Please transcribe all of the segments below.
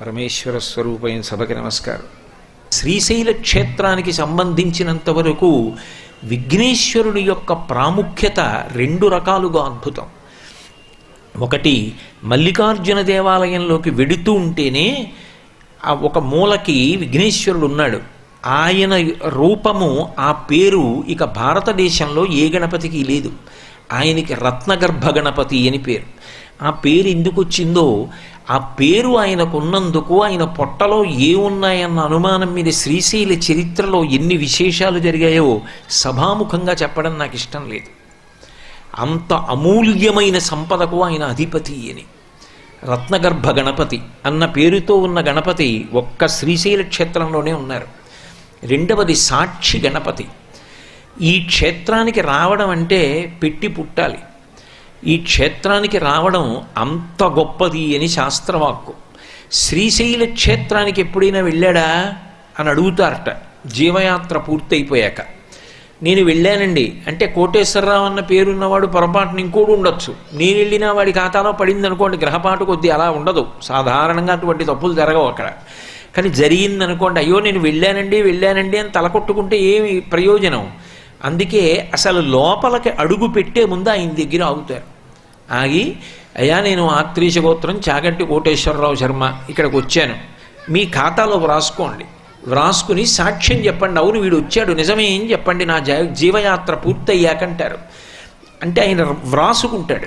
పరమేశ్వర స్వరూపమైన సభకి నమస్కారం. శ్రీశైల క్షేత్రానికి సంబంధించినంత వరకు విఘ్నేశ్వరుడి యొక్క ప్రాముఖ్యత రెండు రకాలుగా అద్భుతం. ఒకటి మల్లికార్జున దేవాలయంలోకి వెడుతూ ఉంటేనే ఆ ఒక మూలకి విఘ్నేశ్వరుడు ఉన్నాడు. ఆయన రూపము ఆ పేరు ఇక భారతదేశంలో ఏ గణపతికి లేదు. ఆయనకి రత్నగర్భ గణపతి అని పేరు. ఆ పేరు ఎందుకు వచ్చిందో ఆ పేరు ఆయనకు ఉన్నందుకు ఆయన పొట్టలో ఏమున్నాయన్న అనుమానం మీద శ్రీశైల చరిత్రలో ఎన్ని విశేషాలు జరిగాయో సభాముఖంగా చెప్పడం నాకు ఇష్టం లేదు. అంత అమూల్యమైన సంపదకు ఆయన అధిపతి అని. రత్నగర్భ గణపతి అన్న పేరుతో ఉన్న గణపతి ఒక్క శ్రీశైల క్షేత్రంలోనే ఉన్నారు. రెండవది సాక్షి గణపతి. ఈ క్షేత్రానికి రావడం అంటే పెట్టి పుట్టాలి. ఈ క్షేత్రానికి రావడం అంత గొప్పది అని శాస్త్రవాక్కు. శ్రీశైల క్షేత్రానికి ఎప్పుడైనా వెళ్ళాడా? అని అడుగుతారట. జీవయాత్ర పూర్తయిపోయాక. నేను వెళ్ళానండి. అంటే కోటేశ్వరరావు అన్న పేరున్నవాడు పొరపాటున ఇంకోడు ఉండొచ్చు. నేను వెళ్ళినా వాడి ఖాతాలో పడింది అనుకోండి గ్రహపాటు కొద్దీ అలా ఉండదు. సాధారణంగా అటువంటి తప్పులు జరగవు అక్కడ. కానీ జరిగింది అనుకోండి అయ్యో నేను వెళ్ళానండి వెళ్ళానండి అని తలకొట్టుకుంటే ఏమి ప్రయోజనం? అందుకే అసలు లోపలికి అడుగు పెట్టే ముందు ఆయన దగ్గర ఆగుతారు. ఆగి అయ్యా నేను ఆత్రీష గోత్రం చాగంటి కోటేశ్వరరావు శర్మ ఇక్కడికి వచ్చాను. మీ ఖాతాలో వ్రాసుకోండి. వ్రాసుకుని సాక్ష్యం చెప్పండి. అవును వీడు వచ్చాడు. నిజమే ఏం చెప్పండి? నా జ- జీవయాత్ర పూర్తయ్యాకంటారు. అంటే ఆయన వ్రాసుకుంటాడు.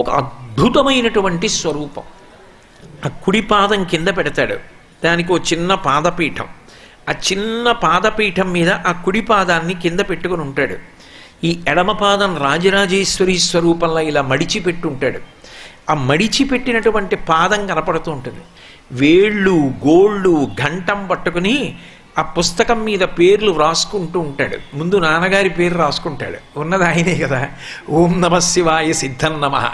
ఒక అద్భుతమైనటువంటి స్వరూపం. ఆ కుడి పాదం కింద పెడతాడు. దానికి ఒక చిన్న పాదపీఠం. ఆ చిన్న పాదపీఠం మీద ఆ కుడి పాదాన్ని కింద పెట్టుకుని ఉంటాడు. ఈ ఎడమ పాదం రాజరాజేశ్వరి స్వరూపంలో ఇలా మడిచి పెట్టుంటాడు ఆ మడిచి పెట్టినటువంటి పాదం కనపడుతూ ఉంటుంది. వేళ్ళు గోళ్ళు ఘంటం పట్టుకుని ఆ పుస్తకం మీద పేర్లు వ్రాసుకుంటూ ఉంటాడు. ముందు నాన్నగారి పేరు రాసుకుంటాడు. ఉన్నది ఆయనే కదా. ఓం నమ శివాయ సిద్ధం నమ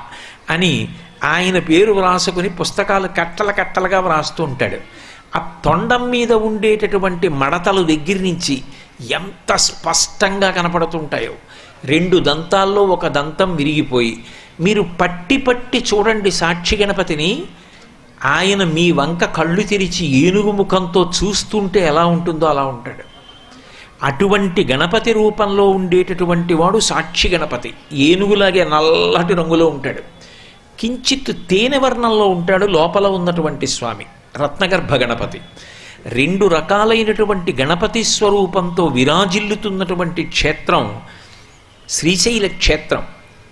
అని ఆయన పేరు వ్రాసుకుని పుస్తకాలు కట్టల కట్టలుగా వ్రాస్తూ ఉంటాడు. ఆ తొండం మీద ఉండేటటువంటి మడతలు దగ్గర నుంచి ఎంత స్పష్టంగా కనపడుతుంటాయో. రెండు దంతాల్లో ఒక దంతం విరిగిపోయి మీరు పట్టి పట్టి చూడండి సాక్షి గణపతిని ఆయన మీ వంక కళ్ళు తెరిచి ఏనుగు ముఖంతో చూస్తుంటే ఎలా ఉంటుందో అలా ఉంటాడు. అటువంటి గణపతి రూపంలో ఉండేటటువంటి వాడు సాక్షి గణపతి. ఏనుగులాగే నల్లటి రంగులో ఉంటాడు. కించిత్ తేనె వర్ణంలో ఉంటాడు లోపల ఉన్నటువంటి స్వామి. రత్నగర్భ గణపతి రెండు రకాలైనటువంటి గణపతి స్వరూపంతో విరాజిల్లుతున్నటువంటి క్షేత్రం శ్రీశైల క్షేత్రం.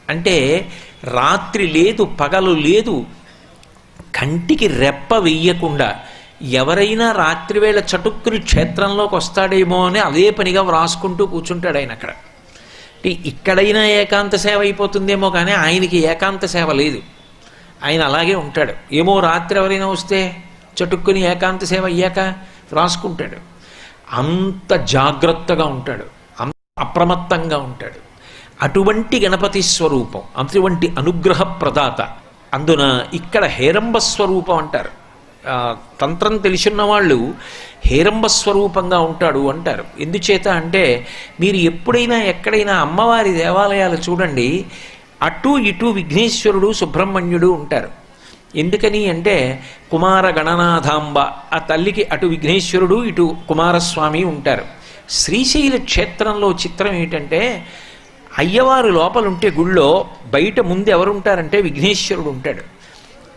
అంటే రాత్రి లేదు పగలు లేదు కంటికి రెప్ప వెయ్యకుండా ఎవరైనా రాత్రివేళ చటుక్కుని క్షేత్రంలోకి వస్తాడేమో అని అదే పనిగా వ్రాసుకుంటూ కూర్చుంటాడు ఆయన అక్కడ. ఇక్కడైనా ఏకాంత సేవ అయిపోతుందేమో కానీ ఆయనకి ఏకాంత సేవ లేదు. ఆయన అలాగే ఉంటాడు. ఏమో రాత్రి ఎవరైనా వస్తే చటుక్కుని ఏకాంత సేవ అయ్యాక రాసుకుంటాడు. అంత జాగ్రత్తగా ఉంటాడు. అంత అప్రమత్తంగా ఉంటాడు. అటువంటి గణపతి స్వరూపం అటువంటి అనుగ్రహ ప్రదాత అందున ఇక్కడ హేరంబ స్వరూపం అంటారు. తంత్రం తెలిసిన వాళ్ళు హేరంబ స్వరూపంగా ఉంటాడు అంటారు. ఎందుచేత అంటే మీరు ఎప్పుడైనా ఎక్కడైనా అమ్మవారి దేవాలయాలు చూడండి అటు ఇటు విఘ్నేశ్వరుడు సుబ్రహ్మణ్యుడు ఉంటారు. ఎందుకని అంటే కుమార గణనాథాంబ ఆ తల్లికి అటు విఘ్నేశ్వరుడు ఇటు కుమారస్వామి ఉంటారు. శ్రీశైల క్షేత్రంలో చిత్రం ఏంటంటే అయ్యవారు లోపలుంటే గుళ్ళో బయట ముందు ఎవరుంటారంటే విఘ్నేశ్వరుడు ఉంటాడు.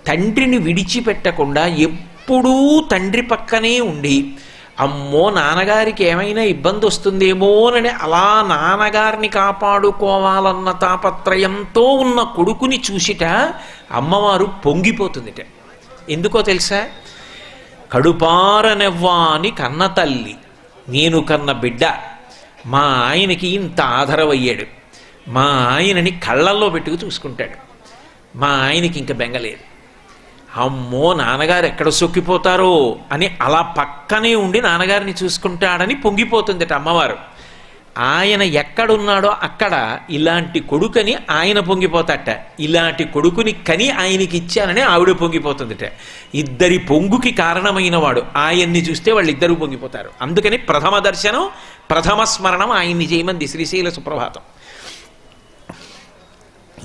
తండ్రిని విడిచిపెట్టకుండా ఎప్పుడూ తండ్రి పక్కనే ఉండి అమ్మో నాన్నగారికి ఏమైనా ఇబ్బంది వస్తుందేమోనని అలా నాన్నగారిని కాపాడుకోవాలన్న తాపత్రయంతో ఉన్న కొడుకుని చూసిట అమ్మవారు పొంగిపోతుందిట. ఎందుకో తెలుసా? కడుపారనెవ్వాని కన్న తల్లి నేను కన్న బిడ్డ మా ఆయనకి ఇంత ఆధారమయ్యాడు. మా ఆయనని కళ్ళల్లో పెట్టుకు చూసుకుంటాడు. మా ఆయనకి ఇంక బెంగలేదు. అమ్మో నాన్నగారు ఎక్కడ సొక్కిపోతారో అని అలా పక్కనే ఉండి నాన్నగారిని చూసుకుంటాడని పొంగిపోతుందట అమ్మవారు. ఆయన ఎక్కడున్నాడో అక్కడ ఇలాంటి కొడుకని ఆయన పొంగిపోతాట. ఇలాంటి కొడుకుని కని ఆయనకి ఇచ్చానని ఆవిడ పొంగిపోతుందిట. ఇద్దరి పొంగుకి కారణమైన వాడు ఆయన్ని చూస్తే వాళ్ళిద్దరూ పొంగిపోతారు. అందుకని ప్రథమ దర్శనం ప్రథమ స్మరణం ఆయన్ని చేయమంది శ్రీశైల సుప్రభాతం.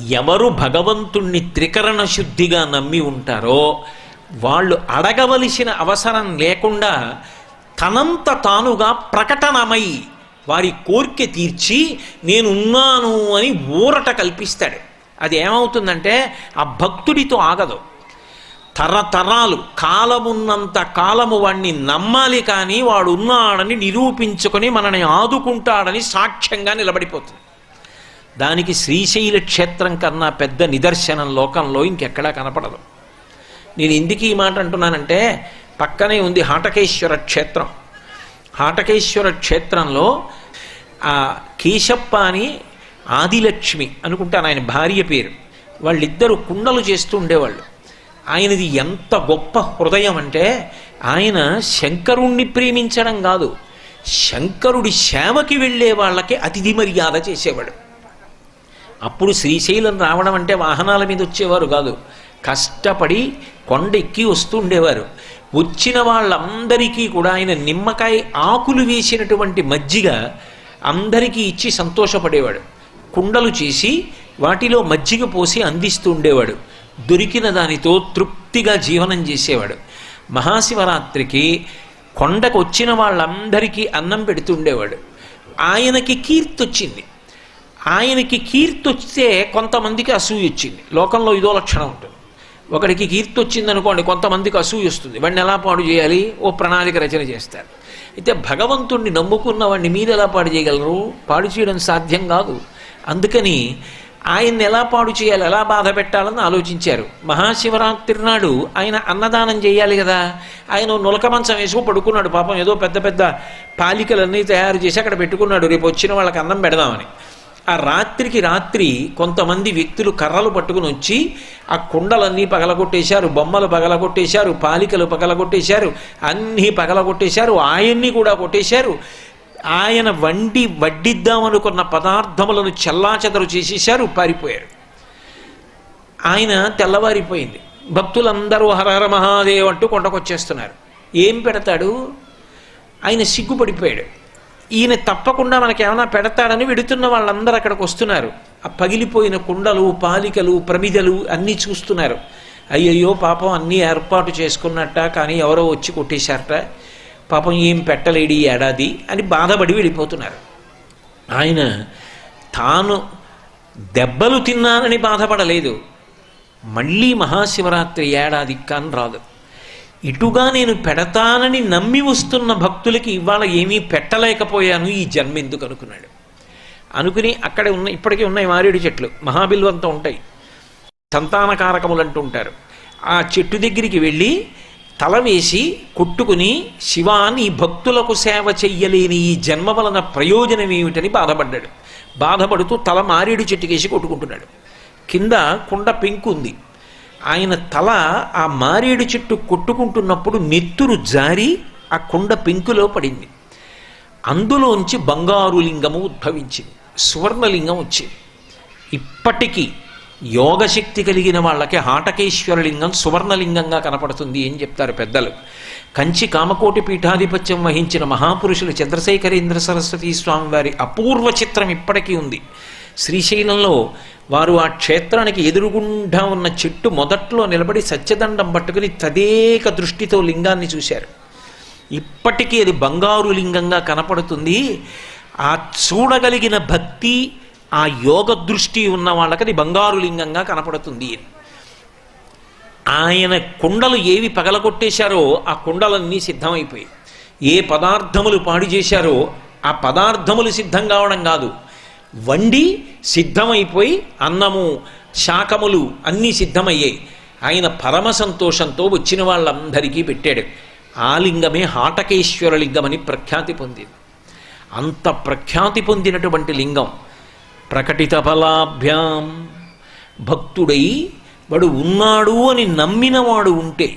ఎవరు భగవంతుణ్ణి త్రికరణ శుద్ధిగా నమ్మి ఉంటారో వాళ్ళు అడగవలసిన అవసరం లేకుండా తనంత తానుగా ప్రకటనమై వారి కోరిక తీర్చి నేనున్నాను అని ఊరట కల్పిస్తాడు. అది ఏమవుతుందంటే ఆ భక్తుడితో ఆగదు. తరతరాలు కాలమున్నంత కాలము వాణ్ణి నమ్మాలి కానీ వాడు ఉన్నాడని నిరూపించుకొని మనని ఆదుకుంటాడని సాక్ష్యంగా నిలబడిపోతుంది. దానికి శ్రీశైల క్షేత్రం కన్నా పెద్ద నిదర్శనం లోకంలో ఇంకెక్కడా కనపడదు. నేను ఎందుకు ఈ మాట అంటున్నానంటే పక్కనే ఉంది హాటకేశ్వర క్షేత్రం. హాటకేశ్వర క్షేత్రంలో ఆ కేశప్ప అని ఆదిలక్ష్మి అనుకుంటాను ఆయన భార్య పేరు. వాళ్ళిద్దరూ కుండలు చేస్తూ ఉండేవాళ్ళు. ఆయనది ఎంత గొప్ప హృదయం అంటే ఆయన శంకరుణ్ణి ప్రేమించడం కాదు శంకరుడి సేవకి వెళ్ళే వాళ్ళకి అతిథి మర్యాద చేసేవాడు. అప్పుడు శ్రీశైలం రావడం అంటే వాహనాల మీద వచ్చేవారు కాదు కష్టపడి కొండ ఎక్కి వస్తూ ఉండేవారు. వచ్చిన వాళ్ళందరికీ కూడా ఆయన నిమ్మకాయ ఆకులు వేసినటువంటి మజ్జిగ అందరికీ ఇచ్చి సంతోషపడేవాడు. కుండలు చేసి వాటిలో మజ్జిగ పోసి అందిస్తూ ఉండేవాడు. దొరికిన దానితో తృప్తిగా జీవనం చేసేవాడు. మహాశివరాత్రికి కొండకు వచ్చిన వాళ్ళందరికీ అన్నం పెడుతుండేవాడు ఆయనకి కీర్తి వచ్చింది ఆయనకి కీర్తి వస్తే కొంతమందికి అసూయ వచ్చింది లోకంలో ఇదో లక్షణం ఉంటుంది. ఒకడికి కీర్తి వచ్చిందనుకోండి కొంతమందికి అసూయ వస్తుంది. వాడిని ఎలా పాడు చేయాలి? ఓ ప్రణాళిక రచన చేస్తారు. అయితే భగవంతుణ్ణి నమ్ముకున్న వాడిని మీరు ఎలా పాడు చేయగలరు? పాడు చేయడం సాధ్యం కాదు. అందుకని ఆయన్ని ఎలా పాడు చేయాలి ఎలా బాధ పెట్టాలని ఆలోచించారు. మహాశివరాత్రి నాడు ఆయన అన్నదానం చేయాలి కదా. ఆయన నులక మంచం వేసుకు పడుకున్నాడు. పాపం ఏదో పెద్ద పెద్ద పాలికలన్నీ తయారు చేసి అక్కడ పెట్టుకున్నాడు. రేపు వచ్చిన వాళ్ళకి అన్నం పెడదామని. ఆ రాత్రికి రాత్రి కొంతమంది వ్యక్తులు కర్రలు పట్టుకుని వచ్చి ఆ కుండలన్నీ పగలగొట్టేశారు బొమ్మలు పగలగొట్టేశారు పాలికలు పగలగొట్టేశారు అన్నీ పగలగొట్టేశారు ఆయన్ని కూడా కొట్టేశారు. ఆయన వండి వడ్డిద్దామనుకున్న పదార్థములను చెల్లాచెదరు చేసేశారు పారిపోయారు. ఆయన తెల్లవారిపోయింది. భక్తులందరూ హరహర మహాదేవ్ అంటూ కొండకొచ్చేస్తున్నారు. ఏం పెడతాడు? ఆయన సిగ్గుపడిపోయాడు. ఈయన తప్పకుండా మనకేమైనా పెడతాడని విడుతున్న వాళ్ళందరూ అక్కడికి వస్తున్నారు. ఆ పగిలిపోయిన కుండలు పాలికలు ప్రమిదలు అన్నీ చూస్తున్నారు. అయ్యయ్యో పాపం అన్నీ ఏర్పాటు చేసుకున్నట్ట కానీ ఎవరో వచ్చి కొట్టేశారట. పాపం ఏం పెట్టలేడు ఈ ఏడాది అని బాధపడి వెళ్ళిపోతున్నారు. ఆయన తాను దెబ్బలు తిన్నానని బాధపడలేదు. మళ్ళీ మహాశివరాత్రి ఏడాది కాని రాదు. ఇటుగా నేను పెడతానని నమ్మి వస్తున్న భక్తులకి ఇవాళ ఏమీ పెట్టలేకపోయాను ఈ జన్మ ఎందుకు అనుకున్నాడు. అనుకుని అక్కడే ఉన్న ఇప్పటికీ ఉన్నాయి మారేడు చెట్లు మహాబిల్వంతో ఉంటాయి. సంతానకారకములు అంటూ ఉంటారు ఆ చెట్టు దగ్గరికి వెళ్ళి తల వేసి కొట్టుకుని శివా నీ భక్తులకు సేవ చెయ్యలేని ఈ జన్మ వలన ప్రయోజనం ఏమిటని బాధపడ్డాడు. బాధపడుతూ తల మారేడు చెట్టుకేసి కొట్టుకుంటున్నాడు. కింద కుండ పెంకు ఉంది ఆయన తల ఆ మారేడు చెట్టు కొట్టుకుంటున్నప్పుడు నెత్తురు జారి ఆ కొండ పెంకులో పడింది. అందులోంచి బంగారు లింగము ఉద్భవించింది. సువర్ణలింగం వచ్చింది. ఇప్పటికీ యోగశక్తి కలిగిన వాళ్ళకి హాటకేశ్వరలింగం సువర్ణలింగంగా కనపడుతుంది అని చెప్తారు పెద్దలు. కంచి కామకోటి పీఠాధిపత్యం వహించిన మహాపురుషులు చంద్రశేఖరేంద్ర సరస్వతీ స్వామి వారి అపూర్వ చిత్రం ఇప్పటికీ ఉంది. శ్రీశైలంలో వారు ఆ క్షేత్రానికి ఎదురుగుండా ఉన్న చెట్టు మొదట్లో నిలబడి సత్యదండం పట్టుకుని తదేక దృష్టితో లింగాన్ని చూశారు. ఇప్పటికీ అది బంగారు లింగంగా కనపడుతుంది. ఆ చూడగలిగిన భక్తి ఆ యోగ దృష్టి ఉన్న వాళ్ళకి అది బంగారు లింగంగా కనపడుతుంది. ఆయన కుండలు ఏవి పగలగొట్టేశారో ఆ కుండలన్నీ సిద్ధమైపోయాయి. ఏ పదార్థములు పాడు చేశారో ఆ పదార్థములు సిద్ధం కావడం కాదు. వండి సిద్ధమైపోయి అన్నము శాకములు అన్నీ సిద్ధమయ్యాయి. ఆయన పరమ సంతోషంతో వచ్చిన వాళ్ళందరికీ పెట్టాడు. ఆ లింగమే హాటకేశ్వర లింగమని ప్రఖ్యాతి పొందింది. అంత ప్రఖ్యాతి పొందినటువంటి లింగం ప్రకటిత ఫలాభ్యాం. భక్తుడై వాడు ఉన్నాడు అని నమ్మినవాడు ఉంటే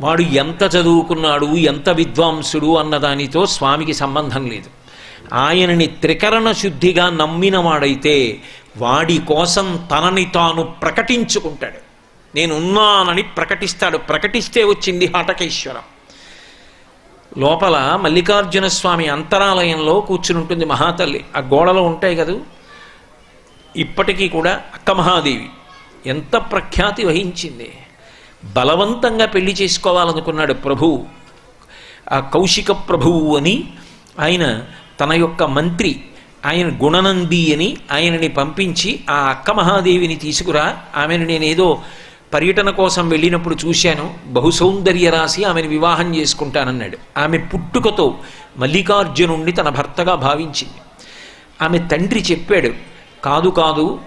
వాడు ఎంత చదువుకున్నాడు ఎంత విద్వాంసుడు అన్నదానితో స్వామికి సంబంధం లేదు. ఆయనని త్రికరణ శుద్ధిగా నమ్మినవాడైతే వాడి కోసం తనని తాను ప్రకటించుకుంటాడు. నేను ఉన్నానని ప్రకటిస్తాడు. ప్రకటిస్తే వచ్చింది హటకేశ్వరం. లోపల మల్లికార్జున స్వామి అంతరాలయంలో కూర్చుని ఉంటుంది మహాతల్లి. ఆ గోడలో ఉంటాయి కదూ? ఇప్పటికీ కూడా అక్క మహాదేవి. ఎంత ప్రఖ్యాతి వహించింది. బలవంతంగా పెళ్ళి చేసుకోవాలనుకున్నాడు ప్రభువు ఆ కౌశిక ప్రభువు అని ఆయన తన యొక్క మంత్రి ఆయన గుణనంది అని ఆయనని పంపించి ఆ అక్క మహాదేవిని తీసుకురా. ఆమెను నేనేదో పర్యటన కోసం వెళ్ళినప్పుడు చూశాను. బహుసౌందర్య రాసి ఆమెను వివాహం చేసుకుంటానన్నాడు. ఆమె పుట్టుకతో మల్లికార్జునుణ్ణి తన భర్తగా భావించింది. ఆమె తండ్రి చెప్పాడు కాదు కాదు.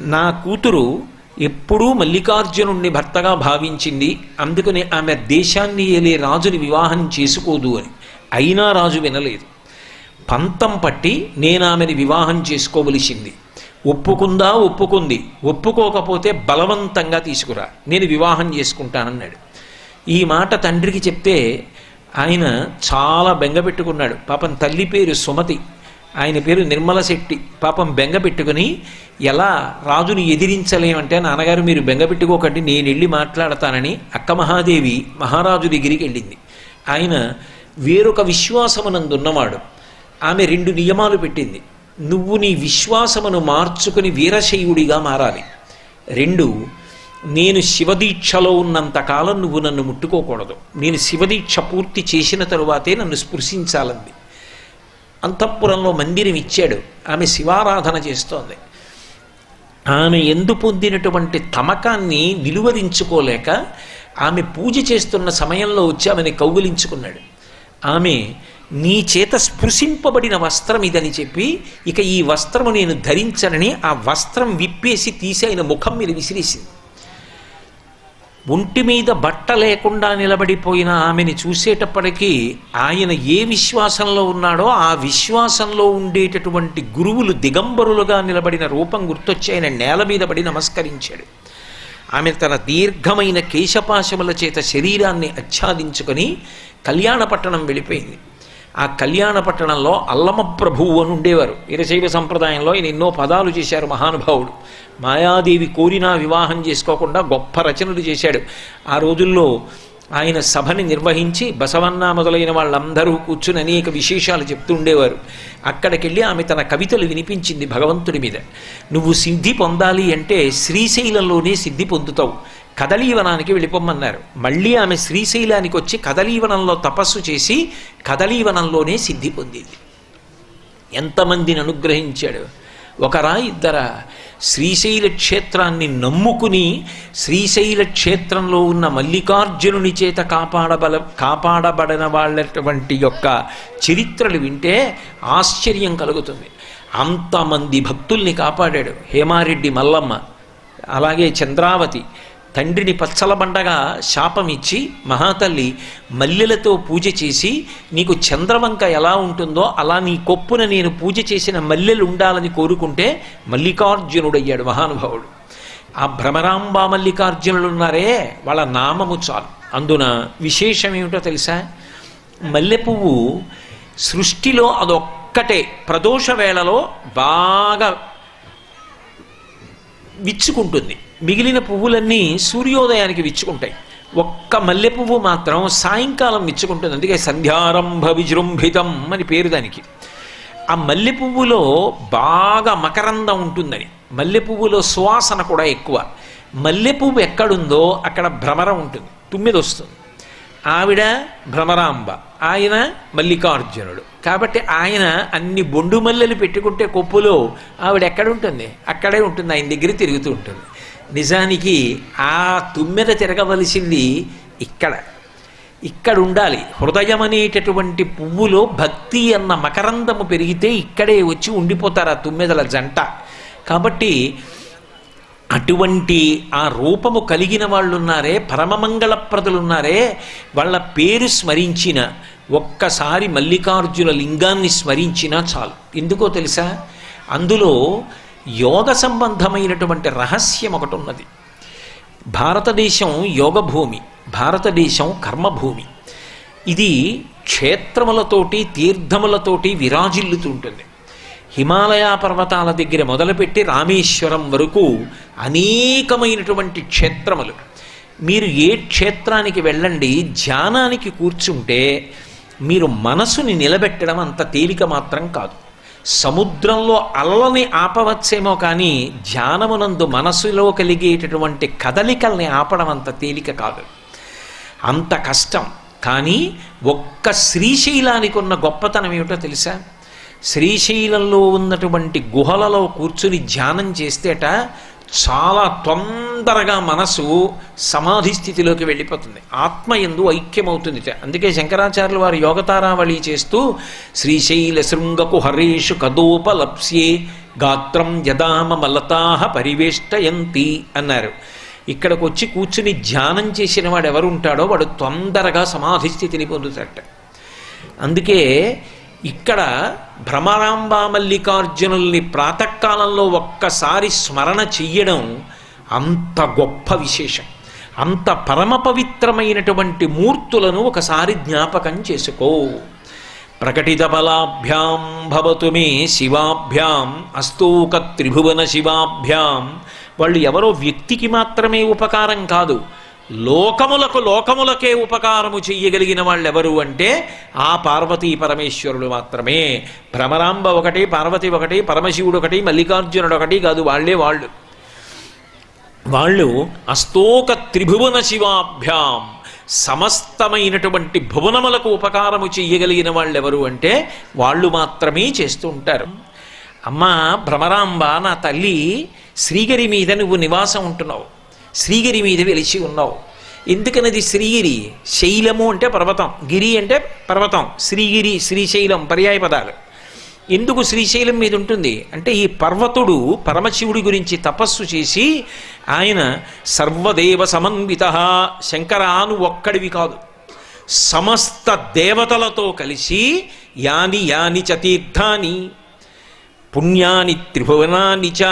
నా కూతురు ఎప్పుడూ మల్లికార్జునుణ్ణి భర్తగా భావించింది. అందుకని ఆమె దేశాన్ని ఏలే రాజుని వివాహం చేసుకోదు అని. అయినా రాజు వినలేదు. పంతం పట్టి నేను ఆమెని వివాహం చేసుకోవలసింది. ఒప్పుకుందా? ఒప్పుకుంది. ఒప్పుకోకపోతే బలవంతంగా తీసుకురా. నేను వివాహం చేసుకుంటానన్నాడు. ఈ మాట తండ్రికి చెప్తే ఆయన చాలా బెంగపెట్టుకున్నాడు పాపం తల్లి పేరు సుమతి. ఆయన పేరు నిర్మల శెట్టి. పాపం బెంగ పెట్టుకుని ఎలా రాజుని ఎదిరించలేమంటే నాన్నగారు మీరు బెంగ పెట్టుకోకండి నేను వెళ్ళి మాట్లాడతానని అక్క మహాదేవి మహారాజు దగ్గరికి వెళ్ళింది. ఆయన వేరొక విశ్వాసమునందున్నవాడు. ఆమె రెండు నియమాలు పెట్టింది. నువ్వు నీ విశ్వాసమును మార్చుకుని వీరశైవుడిగా మారాలి. రెండు నేను శివదీక్షలో ఉన్నంతకాలం నువ్వు నన్ను ముట్టుకోకూడదు. నేను శివదీక్ష పూర్తి చేసిన తరువాతే నన్ను స్పృశించాలంది. అంతఃపురంలో మందిరం ఇచ్చాడు. ఆమె శివారాధన చేస్తోంది. ఆమె ఎందు పొందినటువంటి తమకాన్ని నిలువరించుకోలేక ఆమె పూజ చేస్తున్న సమయంలో వచ్చి ఆమెని కౌగులించుకున్నాడు. ఆమె నీ చేత స్పృశింపబడిన వస్త్రం ఇదని చెప్పి ఇక ఈ వస్త్రము నేను ధరించనని ఆ వస్త్రం విప్పేసి తీసి ఆయన ముఖం మీద విసిరేసింది. ఒంటి మీద బట్ట లేకుండా నిలబడిపోయిన ఆమెని చూసేటప్పటికీ ఆయన ఏ విశ్వాసంలో ఉన్నాడో ఆ విశ్వాసంలో ఉండేటటువంటి గురువులు దిగంబరులుగా నిలబడిన రూపం గుర్తొచ్చి ఆయన నేల మీద పడి నమస్కరించాడు. ఆమె తన దీర్ఘమైన కేశపాశముల చేత శరీరాన్ని ఆచ్ఛాదించుకొని కళ్యాణ పట్టణం వెళ్ళిపోయింది. ఆ కళ్యాణపట్టణంలో అల్లమ ప్రభువు అని ఉండేవారు. వీరశైవ సంప్రదాయంలో ఆయన ఎన్నో పదాలు చేశారు మహానుభావుడు. మాయాదేవి కోరినా వివాహం చేసుకోకుండా గొప్ప రచనలు చేశాడు. ఆ రోజుల్లో ఆయన సభని నిర్వహించి బసవన్న మొదలైన వాళ్ళందరూ కూర్చుని అనేక విశేషాలు చెప్తుండేవారు అక్కడికెళ్ళి ఆమె తన కవితలు వినిపించింది భగవంతుడి మీద. నువ్వు సిద్ధి పొందాలి అంటే శ్రీశైలంలోనే సిద్ధి పొందుతావు. కదలీవనానికి వెళ్ళిపోమ్మన్నారు. మళ్ళీ ఆమె శ్రీశైలానికి వచ్చి కదలీవనంలో తపస్సు చేసి కదలీవనంలోనే సిద్ధి పొందింది ఎంతమందిని అనుగ్రహించాడు? ఒకరా ఇద్దరా? శ్రీశైల క్షేత్రాన్ని నమ్ముకుని శ్రీశైల క్షేత్రంలో ఉన్న మల్లికార్జునుని చేత కాపాడబల కాపాడబడిన వాళ్ళటువంటి యొక్క చరిత్రలు వింటే ఆశ్చర్యం కలుగుతుంది. అంతమంది భక్తుల్ని కాపాడాడు. హేమారెడ్డి మల్లమ్మ అలాగే చంద్రావతి తండ్రిని పచ్చలబండగా శాపం ఇచ్చి మహాతల్లి మల్లెలతో పూజ చేసి నీకు చంద్రవంక ఎలా ఉంటుందో అలా నీ కొప్పున నేను పూజ చేసిన మల్లెలు ఉండాలని కోరుకుంటే మల్లికార్జునుడయ్యాడు మహానుభావుడు. ఆ భ్రమరాంబా మల్లికార్జునులు ఉన్నారే వాళ్ళ నామము చాలు. అందున విశేషం ఏమిటో తెలుసా? మల్లె పువ్వు సృష్టిలో అదొక్కటే. ప్రదోష వేళలో బాగా విచ్చుకుంటుంది. మిగిలిన పువ్వులన్నీ సూర్యోదయానికి విచ్చుకుంటాయి. ఒక్క మల్లె పువ్వు మాత్రం సాయంకాలం విచ్చుకుంటుంది. అందుకే సంధ్యారంభ విజృంభితం అని పేరు దానికి. ఆ మల్లె పువ్వులో బాగా మకరందం ఉంటుందని. మల్లె పువ్వులో సువాసన కూడా ఎక్కువ. మల్లె పువ్వు ఎక్కడుందో అక్కడ భ్రమర ఉంటుంది. తుమ్మిది వస్తుంది ఆవిడ భ్రమరాంబ. ఆయన మల్లికార్జునుడు. కాబట్టి ఆయన అన్ని బొండు మల్లెలు పెట్టుకుంటే కొప్పులో ఆవిడ ఎక్కడ ఉంటుంది? అక్కడే ఉంటుంది. ఆయన దగ్గర తిరుగుతూ ఉంటుంది. నిజానికి ఆ తుమ్మెద తిరగవలసింది ఇక్కడ. ఇక్కడ ఉండాలి హృదయం అనేటటువంటి పువ్వులో భక్తి అన్న మకరందము పెరిగితే ఇక్కడే వచ్చి ఉండిపోతారు ఆ తుమ్మెదల జంట. కాబట్టి అటువంటి ఆ రూపము కలిగిన వాళ్ళు ఉన్నారే పరమమంగళప్రదులున్నారే వాళ్ళ పేరు స్మరించిన ఒక్కసారి మల్లికార్జున లింగాన్ని స్మరించినా చాలు. ఎందుకో తెలుసా? అందులో యోగ సంబంధమైనటువంటి రహస్యం ఒకటి ఉన్నది. భారతదేశం యోగభూమి భారతదేశం కర్మభూమి. ఇది క్షేత్రములతోటి తీర్థములతోటి విరాజిల్లుతుంటుంది. హిమాలయ పర్వతాల దగ్గర మొదలుపెట్టి రామేశ్వరం వరకు అనేకమైనటువంటి క్షేత్రములు. మీరు ఏ క్షేత్రానికి వెళ్ళండి ధ్యానానికి కూర్చుంటే మీరు మనసుని నిలబెట్టడం అంత తేలిక మాత్రం కాదు. సముద్రంలో అల్లని ఆపవచ్చేమో కానీ ధ్యానమునందు మనసులో కలిగేటటువంటి కదలికల్ని ఆపడం అంత తేలిక కాదు. అంత కష్టం. కానీ ఒక్క శ్రీశైలానికి ఉన్న గొప్పతనం ఏమిటో తెలుసా? శ్రీశైలంలో ఉన్నటువంటి గుహలలో కూర్చుని ధ్యానం చేస్తేట చాలా తొందరగా మనసు సమాధి స్థితిలోకి వెళ్ళిపోతుంది. ఆత్మ ఎందు ఐక్యమవుతుంది. అందుకే శంకరాచార్యులు వారు యోగతారావళి చేస్తూ శ్రీశైల శృంగకు హరీషు కదోపలప్స్యే గాత్రం యదామ మలతాహ పరివేష్టయంతి అన్నారు. ఇక్కడికి వచ్చి కూర్చుని ధ్యానం చేసిన వాడు ఎవరు ఉంటాడో వాడు తొందరగా సమాధి స్థితిని పొందుతాడట అందుకే ఇక్కడ భ్రమరాంబా మల్లికార్జునుల్ని ప్రాతకాలంలో ఒక్కసారి స్మరణ చెయ్యడం అంత గొప్ప విశేషం. అంత పరమ పవిత్రమైనటువంటి మూర్తులను ఒకసారి జ్ఞాపకం చేసుకో. ప్రకటిత బలాభ్యాం భవతు మే శివాభ్యాం అస్తూక త్రిభువన శివాభ్యాం. వాళ్ళు ఎవరో వ్యక్తికి మాత్రమే ఉపకారం కాదు. లోకములకు లోకములకే ఉపకారము చెయ్యగలిగిన వాళ్ళు ఎవరు అంటే ఆ పార్వతీ పరమేశ్వరుడు మాత్రమే. భ్రమరాంబ ఒకటి పార్వతి ఒకటి పరమశివుడు ఒకటి మల్లికార్జునుడు ఒకటి కాదు వాళ్ళే వాళ్ళు. వాళ్ళు అస్తోక త్రిభువన శివాభ్యాం సమస్తమైనటువంటి భువనములకు ఉపకారము చెయ్యగలిగిన వాళ్ళు ఎవరు అంటే వాళ్ళు మాత్రమే చేస్తూ ఉంటారు. అమ్మ భ్రమరాంబ నా తల్లి శ్రీగరి మీద నువ్వు నివాసం ఉంటున్నావు. శ్రీగిరి మీద వెలిచి ఉన్నావు. ఎందుకనది శ్రీగిరి? శైలము అంటే పర్వతం. గిరి అంటే పర్వతం. శ్రీగిరి శ్రీశైలం పర్యాయ పదాలు. ఎందుకు శ్రీశైలం మీద ఉంటుంది? అంటే ఈ పర్వతుడు పరమశివుడి గురించి తపస్సు చేసి ఆయన సర్వదేవ సమన్విత శంకరాను ఒక్కడివి కాదు. సమస్త దేవతలతో కలిసి యాని యాని చ పుణ్యాని త్రిభువనాని చ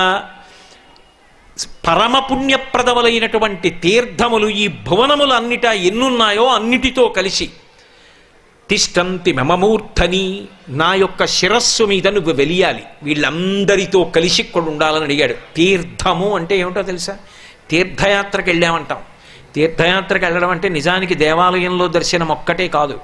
పరమ పుణ్యప్రదములైనటువంటి తీర్థములు ఈ భువనములన్నిటా ఎన్నున్నాయో అన్నిటితో కలిసి తిష్టంతి మమమూర్ధని నా యొక్క శిరస్సు మీద నువ్వు వెలియాలి. వీళ్ళందరితో కలిసి ఇక్కడ ఉండాలని అడిగాడు. తీర్థము అంటే ఏమిటో తెలుసా? తీర్థయాత్రకు వెళ్ళామంటాం. తీర్థయాత్రకు వెళ్ళడం అంటే నిజానికి దేవాలయంలో దర్శనం ఒక్కటే కాదు.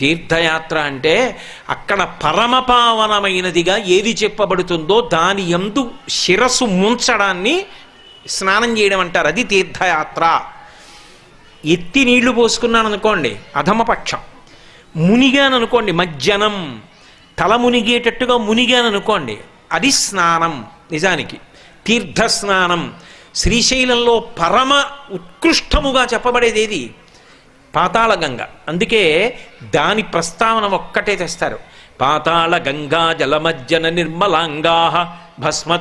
తీర్థయాత్ర అంటే అక్కడ పరమపావనమైనదిగా ఏది చెప్పబడుతుందో దాని ఎందు శిరస్సు ముంచడాన్ని స్నానం చేయడం అంటారు. అది తీర్థయాత్ర. ఎత్తి నీళ్ళు పోసుకున్నాను అనుకోండి అధమపక్షం మునిగాను అనుకోండి మజ్జనం తల మునిగేటట్టుగా మునిగాను అనుకోండి అది స్నానం నిజానికి. తీర్థ స్నానం శ్రీశైలంలో పరమ ఉత్కృష్టముగా చెప్పబడేది ఏది పాతాళ గంగ అందుకే దాని ప్రస్తావన ఒక్కటే తెస్తారు. పాతాళ గంగా జలమజ్జన నిర్మలాంగా భస్మ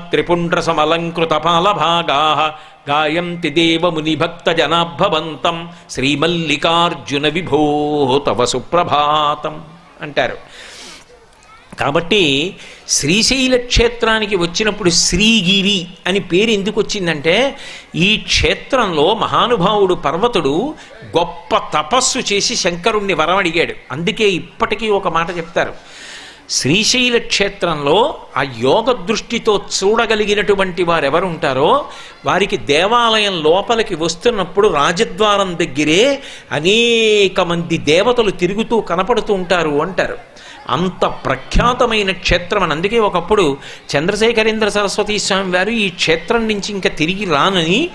గాయంతి దేవమునిభక్తజనాభవంతం భక్త జనాభవంతం శ్రీమల్లికార్జున విభో తవ సుప్రభాతం అంటారు. కాబట్టి శ్రీశైల క్షేత్రానికి వచ్చినప్పుడు శ్రీగిరి అని పేరు ఎందుకు వచ్చిందంటే ఈ క్షేత్రంలో మహానుభావుడు పర్వతుడు గొప్ప తపస్సు చేసి శంకరుణ్ణి వరం అడిగాడు అందుకే ఇప్పటికీ ఒక మాట చెప్తారు. శ్రీశైల క్షేత్రంలో ఆ యోగ దృష్టితో చూడగలిగినటువంటి వారు ఎవరు ఉంటారో వారికి దేవాలయం లోపలికి వస్తున్నప్పుడు రాజద్వారం దగ్గరే అనేక మంది దేవతలు తిరుగుతూ కనపడుతూ ఉంటారు అంటారు. అంత ప్రఖ్యాతమైన క్షేత్రం అని. అందుకే ఒకప్పుడు చంద్రశేఖరేంద్ర సరస్వతీ స్వామి వారు ఈ క్షేత్రం నుంచి ఇంకా తిరిగి రానని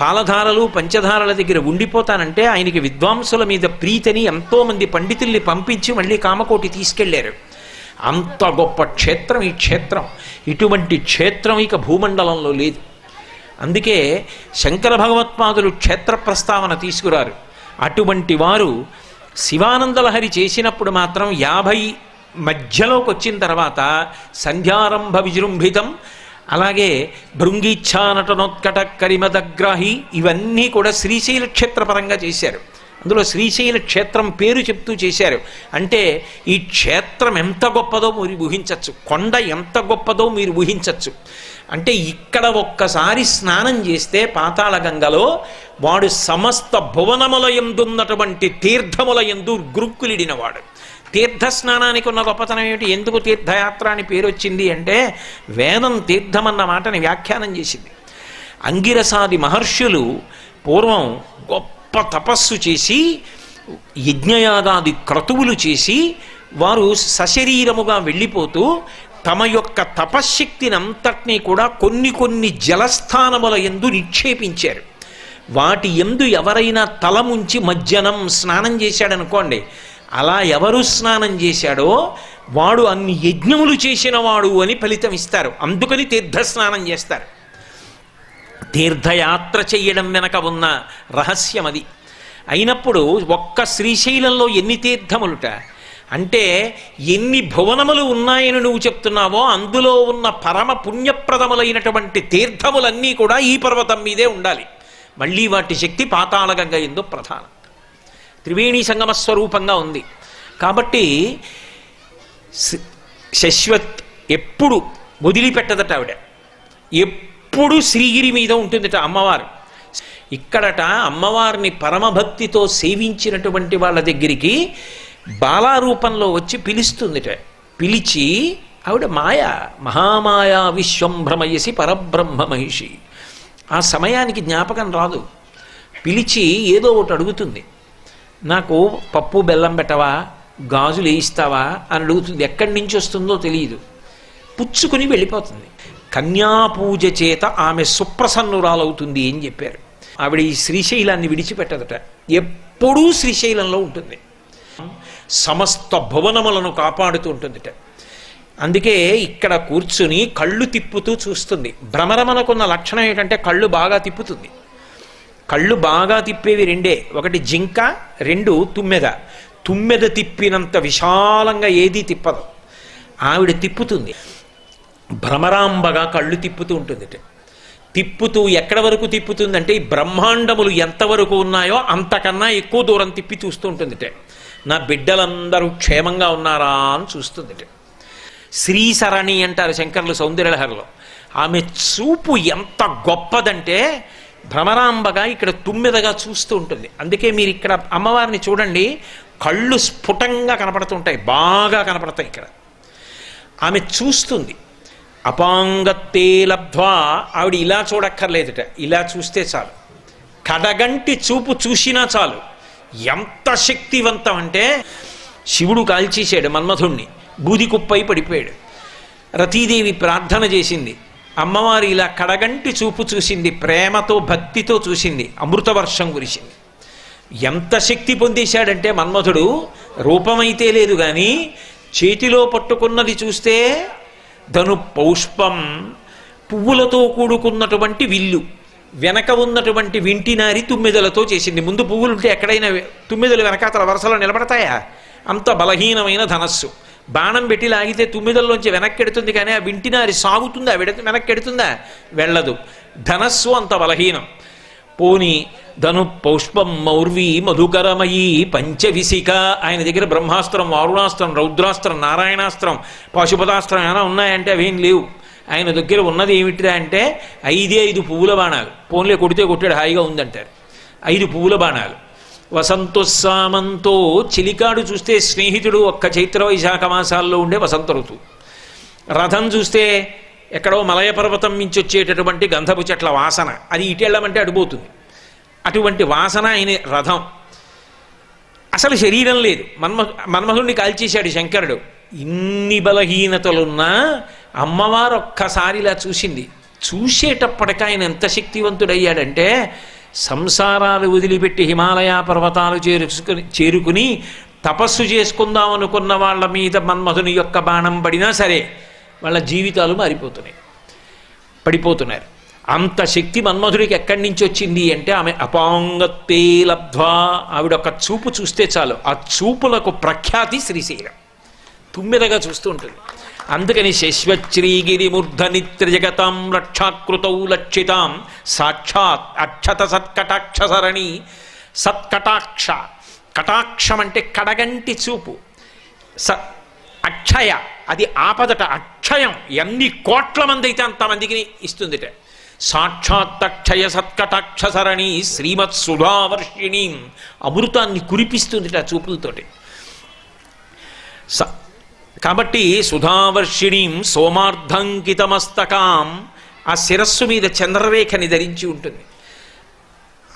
పాలధారలు పంచధారల దగ్గర ఉండిపోతానంటే ఆయనకి విద్వాంసుల మీద ప్రీతిని ఎంతోమంది పండితుల్ని పంపించి మళ్ళీ కామకోటి తీసుకెళ్ళారు. అంత గొప్ప క్షేత్రం ఈ క్షేత్రం. ఇటువంటి క్షేత్రం ఇక భూమండలంలో లేదు. అందుకే శంకర భగవత్పాదులు క్షేత్ర ప్రస్తావన తీసుకురారు. అటువంటి వారు శివానందలహరి చేసినప్పుడు మాత్రం యాభై మధ్యలోకి వచ్చిన తర్వాత సంధ్యారంభ విజృంభితం. అలాగే భృంగీచ్ఛానటనోత్కట కరిమదగ్రాహి ఇవన్నీ కూడా శ్రీశైల క్షేత్రపరంగా చేశారు. అందులో శ్రీశైల క్షేత్రం పేరు చెప్తూ చేశారు. అంటే ఈ క్షేత్రం ఎంత గొప్పదో మీరు ఊహించవచ్చు కొండ ఎంత గొప్పదో మీరు ఊహించవచ్చు అంటే ఇక్కడ ఒక్కసారి స్నానం చేస్తే పాతాళ గంగలో వాడు సమస్త భువనముల ఎందున్నటువంటి తీర్థముల ఎందు గురుక్కులిడినవాడు తీర్థ స్నానానికి ఉన్న గొప్పతనం ఏమిటి? ఎందుకు తీర్థయాత్ర అని పేరు వచ్చింది అంటే వేదం తీర్థమన్న మాటని వ్యాఖ్యానం చేసింది. అంగిరసాది మహర్షులు పూర్వం గొప్ప తపస్సు చేసి యజ్ఞయాగాది క్రతువులు చేసి వారు సశరీరముగా వెళ్ళిపోతూ తమ యొక్క తపశ్శక్తినంతటినీ కూడా కొన్ని కొన్ని జలస్థానముల ఎందు నిక్షేపించారు. వాటి ఎందు ఎవరైనా తలముంచి మజ్జనం స్నానం చేశాడనుకోండి అలా ఎవరు స్నానం చేశాడో వాడు అన్ని యజ్ఞములు చేసినవాడు అని ఫలితం ఇస్తారు. అందుకని తీర్థస్నానం చేస్తారు. తీర్థయాత్ర చెయ్యడం వెనక ఉన్న రహస్యం అది అయినప్పుడు ఒక్క శ్రీశైలంలో ఎన్ని తీర్థములుట? అంటే ఎన్ని భువనములు ఉన్నాయని నువ్వు చెప్తున్నావో అందులో ఉన్న పరమ పుణ్యప్రదములైనటువంటి తీర్థములన్నీ కూడా ఈ పర్వతం మీదే ఉండాలి. మళ్ళీ వాటి శక్తి పాతాళగంగ ఎందు ప్రధానం. త్రివేణి సంగమ స్వరూపంగా ఉంది. కాబట్టి శశ్వత్ ఎప్పుడు వదిలిపెట్టదట ఆవిడ. ఎప్పుడు శ్రీగిరి మీద ఉంటుందిట అమ్మవారు. ఇక్కడట అమ్మవారిని పరమభక్తితో సేవించినటువంటి వాళ్ళ దగ్గరికి బాలారూపంలో వచ్చి పిలుస్తుందిట. పిలిచి ఆవిడ మాయ మహామాయా విశ్వం భ్రమయసి పరబ్రహ్మ మహిషి. ఆ సమయానికి జ్ఞాపకం రాదు. పిలిచి ఏదో ఒకటి అడుగుతుంది. నాకు పప్పు బెల్లం పెట్టవా గాజులు వేయిస్తావా అని అడుగుతుంది. ఎక్కడి నుంచి వస్తుందో తెలియదు. పుచ్చుకుని వెళ్ళిపోతుంది. కన్యాపూజ చేత ఆమె సుప్రసన్నురాలవుతుంది అని చెప్పారు? ఆవిడ ఈ శ్రీశైలాన్ని విడిచిపెట్టదట. ఎప్పుడూ శ్రీశైలంలో ఉంటుంది. సమస్త భువనములను కాపాడుతూ ఉంటుందిట. అందుకే ఇక్కడ కూర్చుని కళ్ళు తిప్పుతూ చూస్తుంది. భ్రమరమనకున్న లక్షణం ఏంటంటే కళ్ళు బాగా తిప్పుతుంది. కళ్ళు బాగా తిప్పేవి రెండే. ఒకటి జింక రెండు తుమ్మెద. తుమ్మెద తిప్పినంత విశాలంగా ఏదీ తిప్పదు. ఆవిడ తిప్పుతుంది. భ్రమరాంబగా కళ్ళు తిప్పుతూ ఉంటుందిట. తిప్పుతూ ఎక్కడ వరకు తిప్పుతుందంటే ఈ బ్రహ్మాండములు ఎంతవరకు ఉన్నాయో అంతకన్నా ఎక్కువ దూరం తిప్పి చూస్తూ ఉంటుంది నా బిడ్డలందరూ క్షేమంగా ఉన్నారా అని చూస్తుందిట. శ్రీసరణి అంటారు శంకర్లు సౌందర్యలహరిలో. ఆమె చూపు ఎంత గొప్పదంటే భ్రమరాంబగా ఇక్కడ తుమ్మెదగా చూస్తూ ఉంటుంది. అందుకే మీరు ఇక్కడ అమ్మవారిని చూడండి కళ్ళు స్ఫుటంగా కనపడుతుంటాయి బాగా కనపడతాయి ఇక్కడ. ఆమె చూస్తుంది. అపాంగత్తే లబ్ధ్వా ఆవిడ ఇలా చూడక్కర్లేదుట. ఇలా చూస్తే చాలు. కడగంటి చూపు చూసినా చాలు. ఎంత శక్తివంతం అంటే శివుడు కాల్చేశాడు మన్మథుణ్ణి బూది కుప్పై పడిపోయాడు. రతీదేవి ప్రార్థన చేసింది. అమ్మవారు ఇలా కడగంటి చూపు చూసింది. ప్రేమతో భక్తితో చూసింది. అమృతవర్షం కురిసింది. ఎంత శక్తి పొందేశాడంటే మన్మథుడు రూపమైతే లేదు కానీ చేతిలో పట్టుకున్నది చూస్తే ధను పౌష్పం పువ్వులతో కూడుకున్నటువంటి విల్లు వెనక ఉన్నటువంటి వింటినారి తుమ్మెదలతో చేసింది. ముందు పువ్వులు ఉంటే ఎక్కడైనా తుమ్మెదలు వెనకాతల వరుసలో నిలబడతాయా? అంత బలహీనమైన ధనస్సు. బాణం పెట్టి లాగితే తుమ్మిదల్లోంచి వెనక్కెడుతుంది కానీ ఆ వింటినారి సాగుతుందా? విడ వెనక్కెడుతుందా? వెళ్ళదు. ధనస్సు అంత బలహీనం. పోని ధను పౌష్పం మౌర్వి మధుకరమయీ పంచవిశిక ఆయన దగ్గర బ్రహ్మాస్త్రం వారుణాస్త్రం రౌద్రాస్త్రం నారాయణాస్త్రం పాశుపతాస్త్రం ఏమైనా ఉన్నాయంటే అవేం లేవు. ఆయన దగ్గర ఉన్నది ఏమిటిరా అంటే ఐదే ఐదు పువ్వుల బాణాలు. పోన్లే కొడితే కొట్టాడు హాయిగా ఉందంటారు. ఐదు పువ్వుల బాణాలు. వసంతోత్సామంతో చిలికాడు చూస్తే స్నేహితుడు ఒక్క చైత్ర వైశాఖ మాసాల్లో ఉండే వసంత ఋతువు. రథం చూస్తే ఎక్కడో మలయ పర్వతం నుంచి వచ్చేటటువంటి గంధపు చెట్ల వాసన. అది ఇటెళ్ళమంటే అడిపోతుంది అటువంటి వాసన ఆయన రథం. అసలు శరీరం లేదు. మన్మ మన్మధుడిని కాల్చేశాడు శంకరుడు. ఇన్ని బలహీనతలున్నా అమ్మవారు ఒక్కసారి ఇలా చూసింది. చూసేటప్పటికి ఆయన ఎంత శక్తివంతుడయ్యాడంటే సంసారాలు వదిలిపెట్టి హిమాలయ పర్వతాలు చేరుకుని చేరుకుని తపస్సు చేసుకుందాం అనుకున్న వాళ్ళ మీద మన్మధుని యొక్క బాణం పడినా సరే వాళ్ళ జీవితాలు మారిపోతున్నాయి. పడిపోతున్నారు. అంత శక్తి మన్మధుడికి ఎక్కడి నుంచి వచ్చింది అంటే ఆమె అపాంగత్తే లబ్ధ్వా ఆవిడ ఒక చూపు చూస్తే చాలు. ఆ చూపులకు ప్రఖ్యాతి శ్రీశైలం. తుమ్మెదగా చూస్తూ ఉంటుంది. అందుకని శశ్వశ్రీగిరిమూర్ధని త్రిజగతాం రక్షాకృతౌ లక్షితాం. సాక్షాత్ అక్షత సత్కటాక్షసరణి సత్కటాక్ష. కటాక్షం అంటే కడగంటి చూపు. స అక్షయ. అది ఆపదట అక్షయం. ఎన్ని కోట్ల మంది అయితే అంతమందికి ఇస్తుందిట. సాక్షాత్ అక్షయ సత్కటాక్షసరణి శ్రీమత్ సుధావర్షిణి అమృతాన్ని కురిపిస్తుందిట చూపులతోటి. స కాబట్టి సుధావర్షిణీం సోమార్థంకితమస్తకాం ఆ శిరస్సు మీద చంద్రరేఖని ధరించి ఉంటుంది.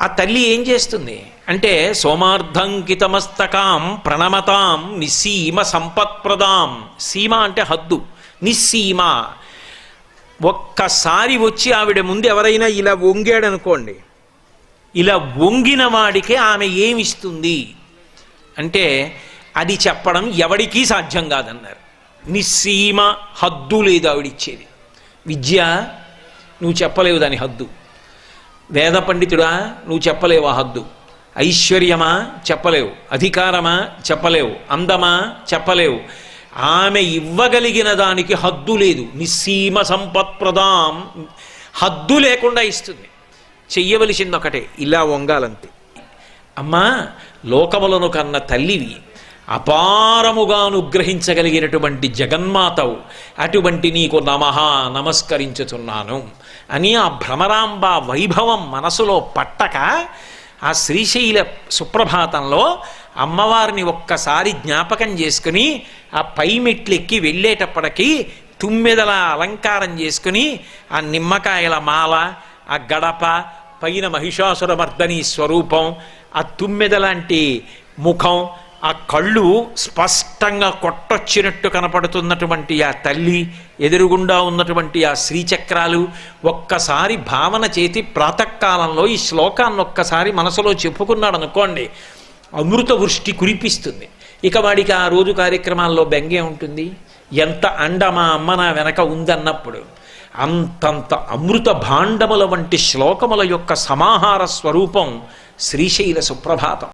ఆ తల్లి ఏం చేస్తుంది? అంటే సోమార్థంకితమస్తకాం ప్రణమతాం నిస్సీమ సంపత్ప్రదాం. సీమ అంటే హద్దు. నిస్సీమ. ఒక్కసారి వచ్చి ఆవిడ ముందు ఎవరైనా ఇలా వంగాడనుకోండి ఇలా వంగిన వాడికి ఆమె ఏమిస్తుంది? అంటే అది చెప్పడం ఎవడికి సాధ్యం కాదన్నారు. నిస్సీమ హద్దు లేదు ఆవిడిచ్చేది. విద్య నువ్వు చెప్పలేవు దాని హద్దు. వేద పండితుడా నువ్వు చెప్పలేవు ఆ హద్దు. ఐశ్వర్యమా చెప్పలేవు అధికారమా చెప్పలేవు అందమా చెప్పలేవు. ఆమె ఇవ్వగలిగిన దానికి హద్దు లేదు నిస్సీమ సంపత్ప్రదాం హద్దు లేకుండా ఇస్తుంది. చెయ్యవలసింది ఒకటే ఇలా వంగాలంతే. అమ్మా లోకములను కన్న తల్లివి అపారముగా అనుగ్రహించగలిగినటువంటి జగన్మాతవు అటువంటి నీకు నమః నమస్కరించుతున్నాను అని ఆ భ్రమరాంబ వైభవం మనసులో పట్టక ఆ శ్రీశైల సుప్రభాతంలో అమ్మవారిని ఒక్కసారి జ్ఞాపకం చేసుకుని ఆ పై మెట్లెక్కి వెళ్ళేటప్పటికీ తుమ్మెదల అలంకారం చేసుకుని ఆ నిమ్మకాయల మాల ఆ గడప పైన మహిషాసురమర్దని స్వరూపం ఆ తుమ్మెద లాంటి ముఖం ఆ కళ్ళు స్పష్టంగా కొట్టొచ్చినట్టు కనపడుతున్నటువంటి ఆ తల్లి ఎదురుగుండా ఉన్నటువంటి ఆ శ్రీచక్రాలు ఒక్కసారి భావన చేతి ప్రాతకాలంలో ఈ శ్లోకాన్ని ఒక్కసారి మనసులో చెప్పుకున్నాడు అనుకోండి అమృత వృష్టి కురిపిస్తుంది. ఇక వాడికి ఆ రోజు కార్యక్రమాల్లో బెంగే ఉంటుంది. ఎంత అండ మా అమ్మ నా వెనక ఉందన్నప్పుడు అంతంత అమృత భాండముల వంటి శ్లోకముల యొక్క సమాహార స్వరూపం శ్రీశైల సుప్రభాతం.